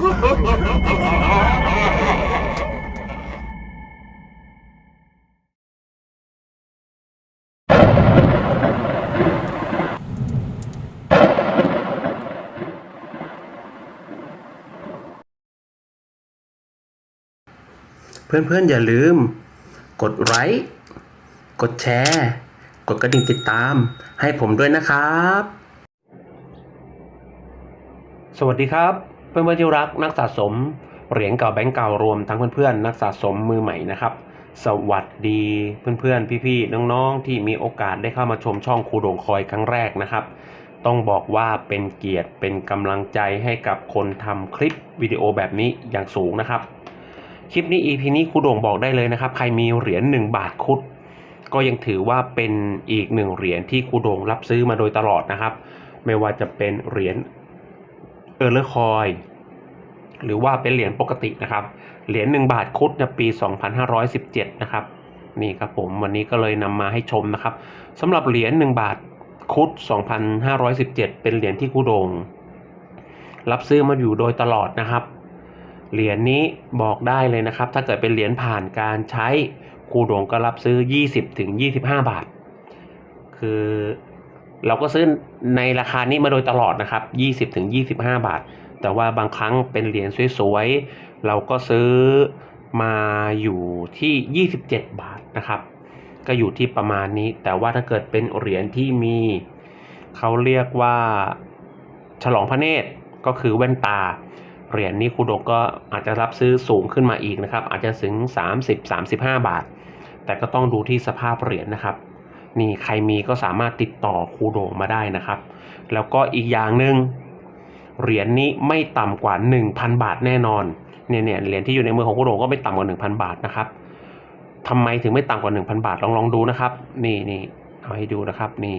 เพื่อนๆ อย่าลืม กดไลค์ กดแชร์ กดกระดิ่งติดตาม ให้ผมด้วยนะครับ สวัสดีครับ เพื่อนๆที่รักนักสะสมเหรียญเก่าแบงก์เก่ารวมทั้งเพื่อนๆนักสะสมมือใหม่นะครับ สวัสดีเพื่อนๆพี่ๆน้องๆที่มีโอกาสได้เข้ามาชมช่องครูโด่งคอยครั้งแรกนะครับ ต้องบอกว่าเป็นเกียรติเป็นกำลังใจให้กับคนทำคลิปวิดีโอแบบนี้อย่างสูงนะครับ คลิปนี้ EP นี้ครูโด่งบอกได้เลยนะครับ ใครมีเหรียญ1บาทคุด ก็ยังถือว่าเป็นอีกหนึ่งเหรียญที่ครูโด่งรับซื้อมาโดยตลอดนะครับ ไม่ว่าจะเป็นเหรียญ เออร์เลอร์คอยหรือว่าเป็นเหรียญปกตินะครับ เหรียญ1บาทคุดในปี 2517 นะครับ นี่ครับผมวันนี้ก็เลยนำมาให้ชมนะครับสำหรับเหรียญ1บาทคุด 2517 เป็นเหรียญที่ครูโดง รับซื้อมาอยู่โดยตลอดนะครับ เหรียญนี้บอกได้เลยนะครับ ถ้าเกิดเป็นเหรียญผ่านการใช้คูโดงก็รับซื้อ 20ถึง25 บาท คือ เราก็ซื้อในราคานี้มาโดยตลอดนะครับ 20ถึง25 บาท แต่ว่าบางครั้งเป็นเหรียญสวยๆ เราก็ซื้อมาอยู่ที่ 27 บาทนะครับ ก็อยู่ที่ประมาณนี้ แต่ว่าถ้าเกิดเป็นเหรียญที่มีเขาเรียกว่าฉลองพระเนตรก็คือแว่นตา เหรียญนี้ครูโดก็อาจจะรับซื้อสูงขึ้นมาอีกนะครับ อาจจะถึง 30-35 บาท แต่ก็ต้องดูที่สภาพเหรียญนะครับ นี่ใครมีก็สามารถติดต่อครูโด่งมาได้นะครับ แล้วก็อีกอย่างหนึ่งเหรียญนี้ไม่ต่ำกว่า 1,000 บาทแน่นอนเนี่ยเนี่ยเหรียญที่อยู่ในมือของครูโด่งก็ไม่ต่ำกว่า 1,000 บาทนะครับทำไมถึงไม่ต่ำกว่า 1,000 บาทลองลองดูนะครับ นี่นี่เอาให้ดูนะครับนี่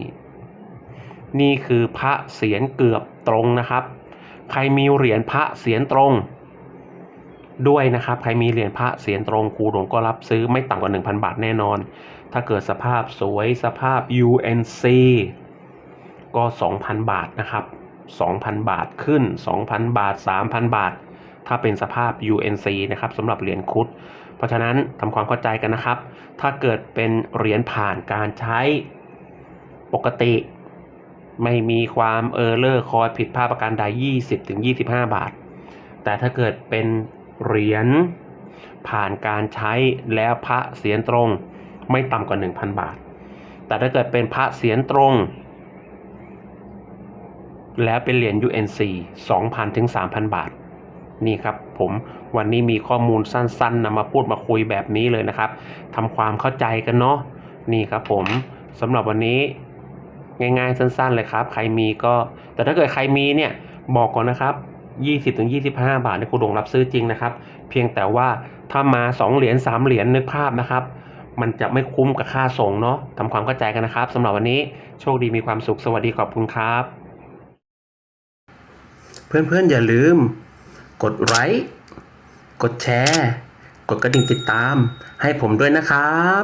นี่คือพระเสียรเกือบตรงนะครับ ใครมีเหรียญพระเสียรตรง ด้วยนะครับ ใครมีเหรียญพระเสียรตรงครูหลวงก็รับซื้อไม่ต่ำกว่า 1,000 บาทแน่นอน ถ้าเกิดสภาพสวยสภาพ UNC ก็ 2,000 บาทนะครับ 2,000 บาทขึ้น 2,000 บาท 3,000 บาท ถ้าเป็นสภาพ UNC นะครับสำหรับเหรียญคุด เพราะฉะนั้นทำความเข้าใจกันนะครับ ถ้าเกิดเป็นเหรียญผ่านการใช้ปกติ ไม่มีความเออร์เลอร์คอยผิดพลาดประการใด 20-25 บาท แต่ถ้าเกิดเป็น เหรียญผ่านการใช้แล้วพระเสียรตรงไม่ต่ำกว่า 1,000 บาท แต่ถ้าเกิดเป็นพระเสียรตรง แล้วเป็นเหรียญ UNC 2,000ถึง3,000 บาท นี่ครับผมวันนี้มีข้อมูลสั้นๆนำมาพูดมาคุยแบบนี้เลยนะครับทำความเข้าใจกันเนาะนี่ครับผมสำหรับวันนี้ง่ายๆสั้น ๆ เลยครับ ใครมีก็ แต่ถ้าเกิดใครมีเนี่ยบอกก่อนนะครับ 20-25 บาทในครูโด่งรับซื้อจริงนะครับ เพียงแต่ว่าถ้ามา 2 เหรียญ3เหรียญนึกภาพนะครับ มันจะไม่คุ้มกับค่าส่งเนาะทำความเข้าใจกันนะครับสำหรับวันนี้โชคดีมีความสุขสวัสดีขอบคุณครับ เพื่อนๆอย่าลืม กดไลค์กดแชร์ กดกระดิ่งติดตาม ให้ผมด้วยนะครับ